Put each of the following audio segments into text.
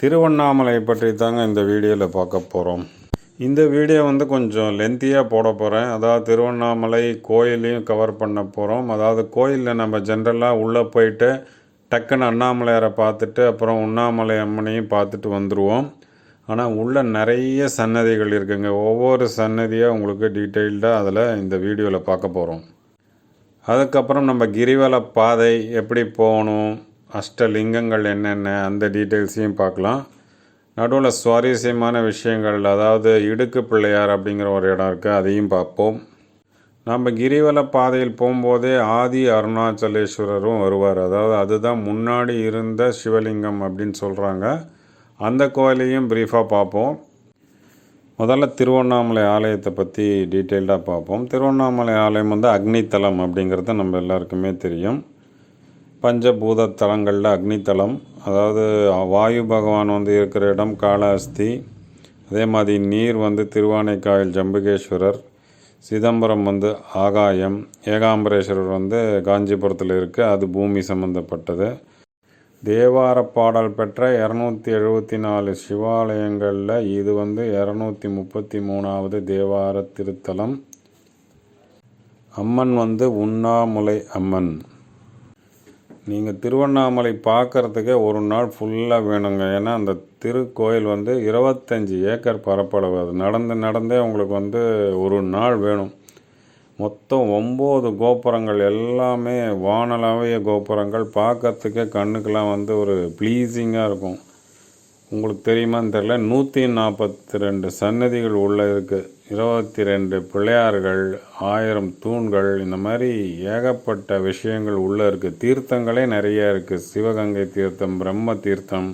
திருவண்ணாமலை பற்றி தாங்க இந்த வீடியோவில் பார்க்க போகிறோம் இந்த வீடியோ வந்து கொஞ்சம் லென்த்தியாக போட போகிறேன் அதாவது திருவண்ணாமலை கோயிலையும் கவர் பண்ண போகிறோம் அதாவது கோயிலில் நம்ம ஜென்ரலாக உள்ளே போயிட்டு டக்குன்னு அண்ணாமலையாரை பார்த்துட்டு அப்புறம் உண்ணாமலை அம்மனையும் பார்த்துட்டு வந்துடுவோம் ஆனால் உள்ள நிறைய சன்னதிகள் இருக்குங்க. ஒவ்வொரு சன்னதியாக உங்களுக்கு டீட்டெயில்டாக அதில் இந்த வீடியோவில் பார்க்க போகிறோம் அதுக்கப்புறம் நம்ம கிரிவல பாதை எப்படி போகணும்? அஷ்டலிங்கங்கள் என்னென்ன அந்த டீட்டெயில்ஸையும் பார்க்கலாம். நடுவில் சுவாரஸ்யமான விஷயங்கள் அதாவது இடுக்கு பிள்ளையார் அப்படிங்கிற ஒரு இடம் இருக்குது அதையும் பார்ப்போம். நம்ம கிரிவல பாதையில் போகும்போதே ஆதி அருணாச்சலேஸ்வரரும் வருவார். அதாவது அதுதான் முன்னாடி இருந்த சிவலிங்கம் அப்படின்னு சொல்கிறாங்க அந்த கோயிலையும் ப்ரீஃபாக பார்ப்போம். முதல்ல திருவண்ணாமலை ஆலயத்தை பற்றி டீட்டெயில்டாக பார்ப்போம். திருவண்ணாமலை ஆலயம் வந்து அக்னித்தலம் அப்படிங்கிறது நம்ம எல்லாருக்குமே தெரியும். பஞ்சபூத தலங்களில் அக்னித்தலம் அதாவது வாயு பகவான் வந்து இருக்கிற இடம் காளஹஸ்தி. அதே மாதிரி நீர் வந்து திருவானைக்காயல் ஜம்புகேஸ்வரர் சிதம்பரம் வந்து ஆகாயம் ஏகாம்பரேஸ்வரர் வந்து காஞ்சிபுரத்தில் இருக்குது அது பூமி சம்மந்தப்பட்டது தேவார பாடல் பெற்ற இரநூத்தி எழுபத்தி நாலு சிவாலயங்களில் இது வந்து இரநூத்தி முப்பத்தி மூணாவது தேவார திருத்தலம். அம்மன் வந்து உண்ணாமுலை அம்மன். நீங்கள் திருவண்ணாமலை பார்க்குறதுக்கே ஒரு நாள் ஃபுல்லாக வேணுங்க. ஏன்னா அந்த திருக்கோயில் வந்து இருபத்தஞ்சி ஏக்கர் பரப்பளவு. அது நடந்து நடந்தே உங்களுக்கு வந்து ஒரு நாள் வேணும். மொத்தம் ஒம்பது கோபுரங்கள். எல்லாமே வானளாவிய கோபுரங்கள். பார்க்கறதுக்கே கண்ணுக்கெலாம் வந்து ஒரு ப்ளீஸிங்காக இருக்கும். உங்களுக்கு தெரியுமான்னு தெரில நூற்றி நாற்பத்தி ரெண்டு சன்னதிகள் உள்ள இருக்குது இருபத்தி ரெண்டு பிள்ளையார்கள் ஆயிரம் தூண்கள் இந்த மாதிரி ஏகப்பட்ட விஷயங்கள் உள்ளே இருக்குது தீர்த்தங்களே நிறைய இருக்குது சிவகங்கை தீர்த்தம் பிரம்ம தீர்த்தம்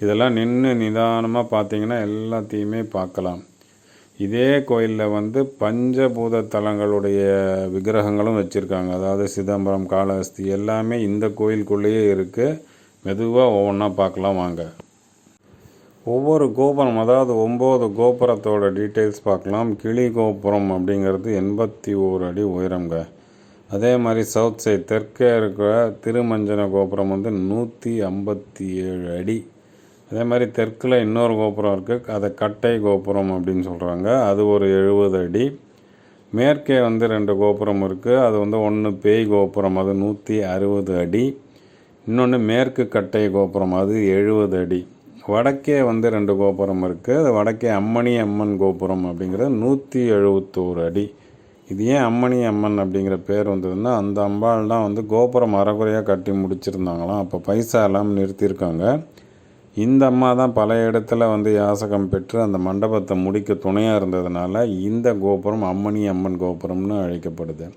இதெல்லாம் நின்று நிதானமாக பார்த்தீங்கன்னா எல்லாத்தையுமே பார்க்கலாம். இதே கோயிலில் வந்து பஞ்சபூத தலங்களுடைய விக்கிரகங்களும் வச்சுருக்காங்க. அதாவது சிதம்பரம் காளஹஸ்தி எல்லாமே இந்த கோயிலுக்குள்ளேயே இருக்குது மெதுவாக ஒவ்வொன்றா பார்க்கலாம் வாங்க. ஒவ்வொரு கோபுரம் அதாவது ஒம்பது கோபுரத்தோட டீட்டெயில்ஸ் பார்க்கலாம். கிளி கோபுரம் அப்படிங்கிறது எண்பத்தி ஓரு அடி உயரங்க அதே மாதிரி சவுத் சைட் தெற்கே இருக்கிற திருமஞ்சன கோபுரம் வந்து நூற்றி ஐம்பத்தி ஏழு அடி. அதே மாதிரி தெற்கில் இன்னொரு கோபுரம் இருக்குது அதை கட்டை கோபுரம் அப்படின்னு சொல்கிறாங்க அது ஒரு எழுபது அடி. மேற்கே வந்து ரெண்டு கோபுரம் இருக்குது அது வந்து ஒன்று பேய் கோபுரம் அது நூற்றி அறுபது அடி. இன்னொன்று மேற்கு கட்டை கோபுரம் அது எழுபது அடி. வடக்கே வந்து ரெண்டு கோபுரம் இருக்குது அது வடக்கே அம்மணி அம்மன் கோபுரம் அப்படிங்கிறது நூற்றி எழுபத்தோரு அடி. இது ஏன் அம்மணி அம்மன் அப்படிங்கிற பேர் வந்ததுன்னா அந்த அம்பாள் தான் வந்து கோபுரம் அறகுறையாக கட்டி முடிச்சிருந்தாங்களாம். அப்போ பைசா எல்லாம் நிறுத்தியிருக்காங்க. இந்த அம்மா தான் பல இடத்துல வந்து யாசகம் பெற்று அந்த மண்டபத்தை முடிக்க துணையாக இருந்ததுனால இந்த கோபுரம் அம்மணி அம்மன் கோபுரம்னு அழைக்கப்படுது.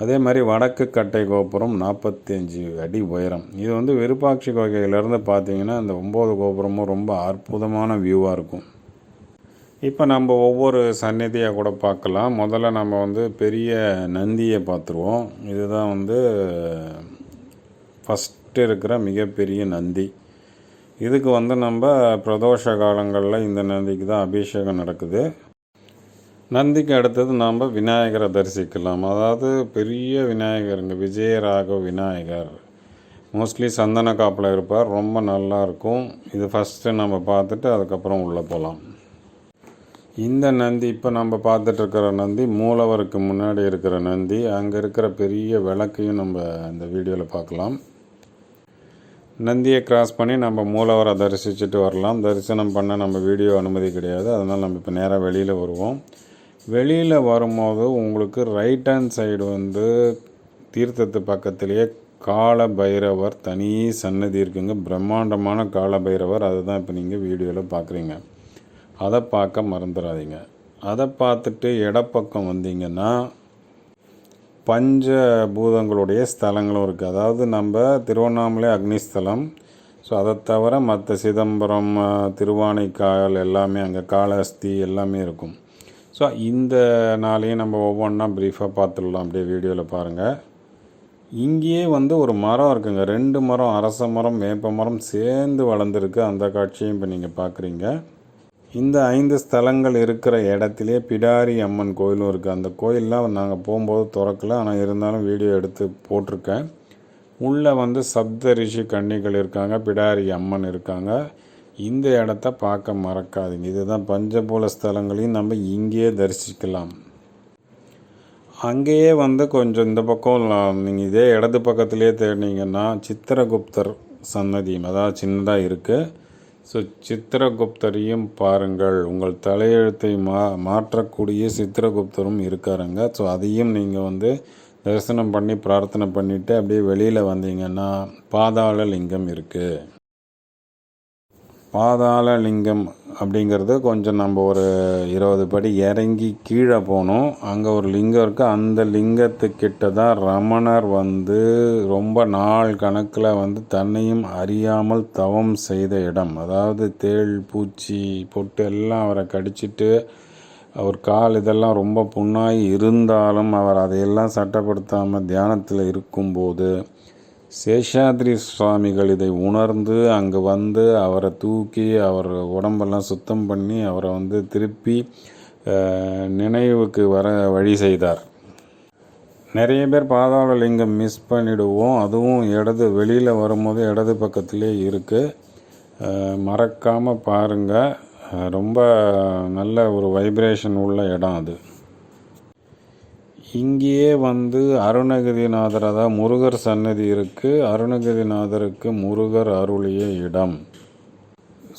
அதே மாதிரி வடக்கு கட்டை கோபுரம் நாற்பத்தஞ்சு அடி உயரம். இது வந்து விருப்பாட்சி கோகையிலேருந்து பார்த்தீங்கன்னா இந்த ஒம்பது கோபுரமும் ரொம்ப அற்புதமான வியூவாக இருக்கும். இப்போ நம்ம ஒவ்வொரு சந்நிதியாக கூட பார்க்கலாம். முதல்ல நம்ம வந்து பெரிய நந்தியை பார்த்துருவோம். இதுதான் வந்து ஃபஸ்ட்டு இருக்கிற மிகப்பெரிய நந்தி. இதுக்கு வந்து நம்ம பிரதோஷ காலங்களில் இந்த நந்திக்கு தான் அபிஷேகம் நடக்குது. நந்திக்கு அடுத்தது நாம் விநாயகரை தரிசிக்கலாம். அதாவது பெரிய விநாயகருங்க விஜயராகவ் விநாயகர். மோஸ்ட்லி சந்தன காப்பில் இருப்பார். ரொம்ப நல்லா இருக்கும். இது ஃபஸ்ட்டு நம்ம பார்த்துட்டு அதுக்கப்புறம் உள்ளே போகலாம் இந்த நந்தி இப்போ நம்ம பார்த்துட்ருக்கிற நந்தி மூலவருக்கு முன்னாடி இருக்கிற நந்தி அங்கே இருக்கிற பெரிய விளக்கையும் நம்ம இந்த வீடியோவில் பார்க்கலாம். நந்தியை கிராஸ் பண்ணி நம்ம மூலவரை தரிசிச்சுட்டு வரலாம். தரிசனம் பண்ண நம்ம வீடியோ அனுமதி கிடையாது. அதனால் நம்ம இப்போ நேராக வெளியில் வருவோம். வெளியில் வரும்போது உங்களுக்கு ரைட் ஹேண்ட் சைடு வந்து தீர்த்தத்து பக்கத்திலேயே கால பைரவர் தனி சன்னதி இருக்குங்க. பிரம்மாண்டமான கால பைரவர் அதுதான் இப்போ நீங்கள் வீடியோவில் பார்க்குறீங்க அதை பார்க்க மறந்துடாதீங்க அதை பார்த்துட்டு இடப்பக்கம் வந்தீங்கன்னா பஞ்ச பூதங்களுடைய ஸ்தலங்களும் இருக்குது அதாவது நம்ம திருவண்ணாமலை அக்னிஸ்தலம். ஸோ அதை தவிர மற்ற சிதம்பரம் திருவானைக்காயல் எல்லாமே அங்கே காளஹஸ்தி எல்லாமே இருக்கும். ஸோ இந்த நாளையும் நம்ம ஒவ்வொன்றா ப்ரீஃபாக பார்த்துடலாம் அப்படியே வீடியோவில் பாருங்கள் இங்கேயே வந்து ஒரு மரம் இருக்குங்க. ரெண்டு மரம் அரச மரம் வேப்ப மரம் சேர்ந்து வளர்ந்துருக்கு. அந்த காட்சியும் இப்போ நீங்கள் பார்க்குறீங்க இந்த ஐந்து ஸ்தலங்கள் இருக்கிற இடத்துலே பிடாரி அம்மன் கோயிலும் இருக்குது அந்த கோயிலெலாம் நாங்கள் போகும்போது திறக்கல. ஆனால் இருந்தாலும் வீடியோ எடுத்து போட்டிருக்கேன். உள்ளே வந்து சப்த ரிஷி கன்னிகள் இருக்காங்க. பிடாரி அம்மன் இருக்காங்க. இந்த இடத்த பார்க்க மறக்காதீங்க. இதுதான் பஞ்சபூல ஸ்தலங்களையும் நம்ம இங்கேயே தரிசிக்கலாம். அங்கேயே வந்து கொஞ்சம் இந்த பக்கம் நீங்கள் இதே இடது பக்கத்துலேயே தேடினீங்கன்னா சித்திரகுப்தர் சன்னதியும் அதாவது சின்னதாக இருக்குது ஸோ சித்திரகுப்தரையும் பாருங்கள். உங்கள் தலையெழுத்தை மா மாற்றக்கூடிய சித்திரகுப்தரும் இருக்காருங்க. ஸோ அதையும் நீங்கள் வந்து தரிசனம் பண்ணி பிரார்த்தனை பண்ணிவிட்டு அப்படியே வெளியில் வந்தீங்கன்னா பாதாள லிங்கம் இருக்குது பாதாள லிங்கம் அப்படிங்கிறது கொஞ்சம் நம்ம ஒரு இருபது படி இறங்கி கீழே போனோம் அங்கே ஒரு லிங்கம் இருக்குது அந்த லிங்கத்துக்கிட்ட தான் ரமணர் வந்து ரொம்ப நாள் கணக்கில் வந்து தன்னையும் அறியாமல் தவம் செய்த இடம். அதாவது தேள் பூச்சி பொட்டு எல்லாம் அவரை கடிச்சிட்டு அவர் கால் இதெல்லாம் ரொம்ப புண்ணாகி இருந்தாலும் அவர் அதையெல்லாம் சட்டப்படுத்தாமல் தியானத்தில் இருக்கும்போது சேஷாத்ரி சுவாமிகள் இதை உணர்ந்து அங்கே வந்து அவரை தூக்கி அவர் உடம்பெல்லாம் சுத்தம் பண்ணி அவரை வந்து திருப்பி நினைவுக்கு வர வழி செய்தார். நிறைய பேர் பாதாள லிங்கம் மிஸ் பண்ணிவிடுவோம் அதுவும் இடது வெளியில் வரும்போது இடது பக்கத்துலேயே இருக்குது மறக்காமல் பாருங்கள் ரொம்ப நல்ல ஒரு வைப்ரேஷன் உள்ள இடம் அது. இங்கேயே வந்து அருணகிரிநாதர் அதாவது முருகர் சன்னதி இருக்குது அருணகிரிநாதருக்கு முருகர் அருளிய இடம்.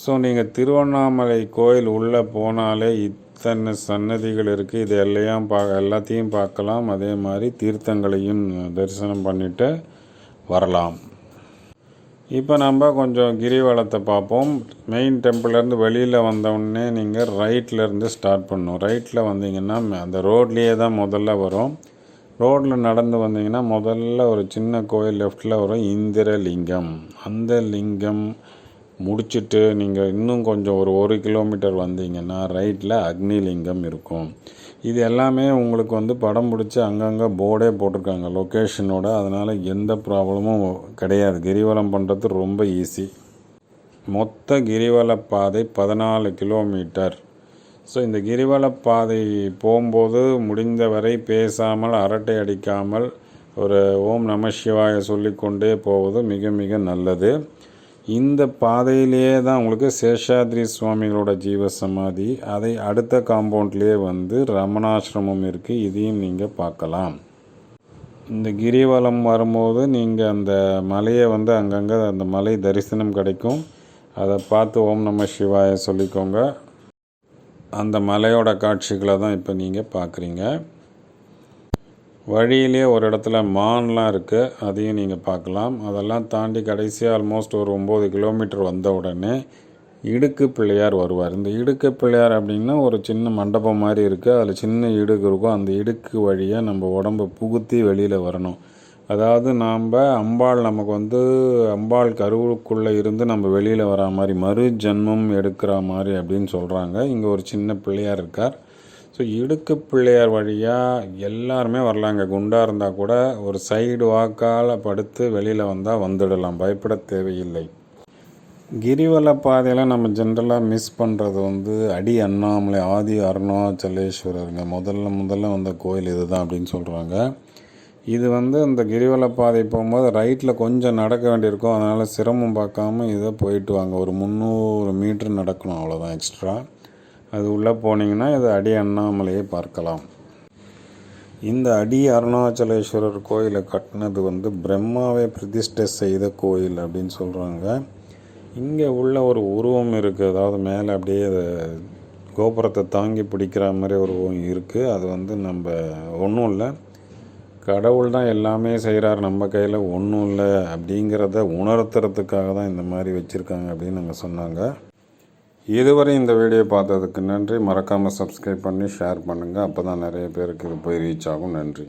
ஸோ நீங்கள் திருவண்ணாமலை கோயில் உள்ளே போனாலே இத்தனை சன்னதிகள் இருக்குது இது எல்லையும் பா எல்லாத்தையும் பார்க்கலாம். அதே மாதிரி தீர்த்தங்களையும் தரிசனம் பண்ணிவிட்டு வரலாம். இப்போ நம்ம கொஞ்சம் கிரிவலத்தை பார்ப்போம். மெயின் டெம்பிள்லேருந்து வெளியில் வந்தவுடனே நீங்கள் ரைட்லேருந்து ஸ்டார்ட் பண்ணணும். ரைட்டில் வந்தீங்கன்னா அந்த ரோட்லேயே தான் முதல்ல வரும். ரோட்டில் நடந்து வந்தீங்கன்னா முதல்ல ஒரு சின்ன கோயில் லெஃப்டில் வரும். இந்திரலிங்கம். அந்த லிங்கம் முடிச்சுட்டு நீங்கள் இன்னும் கொஞ்சம் ஒரு ஒரு கிலோமீட்டர் வந்தீங்கன்னா ரைட்டில் அக்னிலிங்கம் இருக்கும். இது எல்லாமே உங்களுக்கு வந்து படம் பிடிச்சி அங்கங்கே போர்டே போட்டிருக்காங்க லொக்கேஷனோட அதனால் எந்த ப்ராப்ளமும் கிடையாது. கிரிவலம் பண்ணுறது ரொம்ப ஈஸி மொத்த கிரிவல பாதை பதினாலு கிலோமீட்டர். ஸோ இந்த கிரிவல பாதை போகும்போது முடிந்தவரை பேசாமல் அரட்டை அடிக்காமல் ஒரு ஓம் நம சிவாய சொல்லிக்கொண்டே போவது மிக மிக நல்லது. இந்த பாதையிலேயே தான் உங்களுக்கு சேஷாத்ரி சுவாமிகளோட ஜீவ சமாதி அதை அடுத்த காம்பவுண்ட்லேயே வந்து ரமணாசிரமம் இருக்குது இதையும் நீங்கள் பார்க்கலாம். இந்த கிரிவலம் வரும்போது நீங்கள் அந்த மலையை வந்து அங்கங்கே அந்த மலை தரிசனம் கிடைக்கும். அதை பார்த்து ஓம் நம சிவாய சொல்லிக்கோங்க. அந்த மலையோட காட்சிகளை தான் இப்போ நீங்கள் பார்க்குறீங்க. வழியிலே ஒரு இடத்துல மான்லாம் இருக்குது அதையும் நீங்கள் பார்க்கலாம். அதெல்லாம் தாண்டி கடைசியாக ஆல்மோஸ்ட் ஒரு ஒம்பது கிலோமீட்டர் வந்த உடனே இடுக்கு பிள்ளையார் வருவார். இந்த இடுக்கு பிள்ளையார் அப்படின்னா ஒரு சின்ன மண்டபம் மாதிரி இருக்குது அதில் சின்ன இடுக்கு இருக்கும். அந்த இடுக்கு வழியாக நம்ம உடம்பை புகுத்தி வெளியில் வரணும். அதாவது நாம் அம்பாள் நமக்கு வந்து அம்பாள் கருவுக்குள்ளே இருந்து நம்ம வெளியில் வரா மாதிரி மறு ஜென்மம் எடுக்கிற மாதிரி அப்படின்னு சொல்கிறாங்க இங்கே ஒரு சின்ன பிள்ளையார் இருக்கார். ஸோ இடுக்கு பிள்ளையார் வழியாக எல்லாருமே வரலாங்க. குண்டாக இருந்தால் கூட ஒரு சைடு வாக்கால் படுத்து வெளியில் வந்தால் வந்துடலாம். பயப்பட தேவையில்லை. கிரிவல பாதையில் நம்ம ஜென்ரலாக மிஸ் பண்ணுறது வந்து அடி அண்ணாமலை ஆதி அருணாச்சலேஸ்வரருங்க. முதல்ல முதல்ல வந்த கோயில் இது தான் அப்படின்னு சொல்கிறாங்க இது வந்து இந்த கிரிவல பாதை போகும்போது ரைட்டில் கொஞ்சம் நடக்க வேண்டியிருக்கும். அதனால் சிரமம் பார்க்காம இதை போயிட்டு வாங்க. ஒரு முந்நூறு மீட்ரு நடக்கணும். அவ்வளோதான் எக்ஸ்ட்ரா அது உள்ளே போனீங்கன்னா இது அடி அண்ணாமலையை பார்க்கலாம். இந்த அடி அருணாச்சலேஸ்வரர் கோயிலை கட்டினது வந்து பிரம்மாவை பிரதிஷ்டை செய்த கோயில் அப்படின்னு சொல்கிறாங்க இங்கே உள்ள ஒரு உருவம் இருக்குது அதாவது மேலே அப்படியே கோபுரத்தை தாங்கி பிடிக்கிற மாதிரி ஒரு உருவம் இருக்குது அது வந்து நம்ம ஒன்றும் இல்லை. கடவுள் தான் எல்லாமே செய்கிறார். நம்ம கையில் ஒன்றும் இல்லை அப்படிங்கிறத உணர்த்துறதுக்காக தான் இந்த மாதிரி வச்சுருக்காங்க அப்படின்னு நாங்கள் சொன்னாங்க. இதுவரை இந்த வீடியோ பார்த்ததுக்கு நன்றி. மறக்காமல் சப்ஸ்கிரைப் பண்ணி ஷேர் பண்ணுங்கள் அப்போ தான் நிறைய பேருக்கு இது போய் ரீச் ஆகும். நன்றி.